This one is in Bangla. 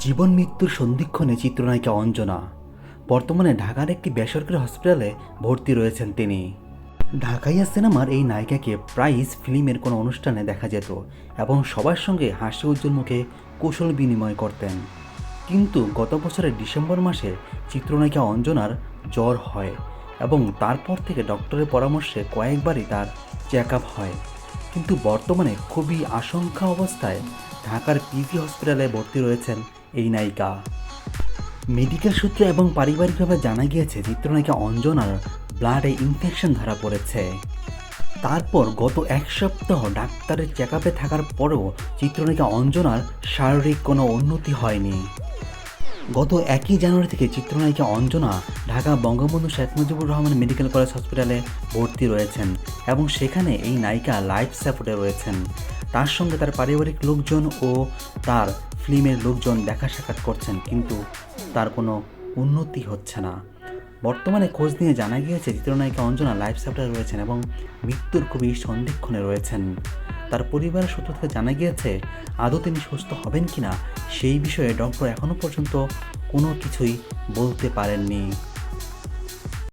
জীবন মৃত্যুর সন্ধিক্ষণে চিত্রনায়িকা অঞ্জনা। বর্তমানে ঢাকার একটি বেসরকারি হসপিটালে ভর্তি রয়েছেন তিনি। ঢাকাইয়া সিনেমার এই নায়িকাকে প্রাইজ ফিল্মের কোনো অনুষ্ঠানে দেখা যেত এবং সবার সঙ্গে হাসি উজ্জ্বল মুখে কৌশল বিনিময় করতেন। কিন্তু গত বছরের ডিসেম্বর মাসে চিত্রনায়িকা অঞ্জনার জ্বর হয় এবং তারপর থেকে ডক্টরের পরামর্শে কয়েকবারই তার চেক আপ হয়। কিন্তু বর্তমানে খুবই আশঙ্কা অবস্থায় ঢাকার পিভি হসপিটালে ভর্তি রয়েছেন এই নায়িকা। মেডিকেল সূত্রে এবং পারিবারিকভাবে জানা গিয়েছে, চিত্রনায়িকা অঞ্জনার ব্লাডে ইনফেকশন ধরা পড়েছে। তারপর গত এক সপ্তাহ ডাক্তারের চেক আপে থাকার পরেও চিত্রনায়িকা অঞ্জনার শারীরিক কোনো উন্নতি হয়নি। গত একই জানুয়ারি থেকে চিত্রনায়িকা অঞ্জনা ঢাকা বঙ্গবন্ধু শেখ মুজিবুর রহমান মেডিকেল কলেজ হসপিটালে ভর্তি রয়েছেন এবং সেখানে এই নায়িকা লাইফ সাপোর্টে রয়েছেন। তার সঙ্গে তার পারিবারিক লোকজন ও তার ফিল্মের লোকজন দেখা সাক্ষাৎ করছেন, কিন্তু তার কোনো উন্নতি হচ্ছে না। বর্তমানে খোঁজ নিয়ে জানা গিয়েছে, চিত্রনায়িকা অঞ্জনা লাইফ সাপোর্টে রয়েছেন এবং মৃত্যুর খুবই সন্ধিক্ষণে রয়েছেন। তার পরিবারের সূত্র থেকে জানা গিয়েছে, আদৌ তিনি সুস্থ হবেন কি না সেই বিষয়ে ডক্টর এখনও পর্যন্ত কোনো কিছুই বলতে পারেননি।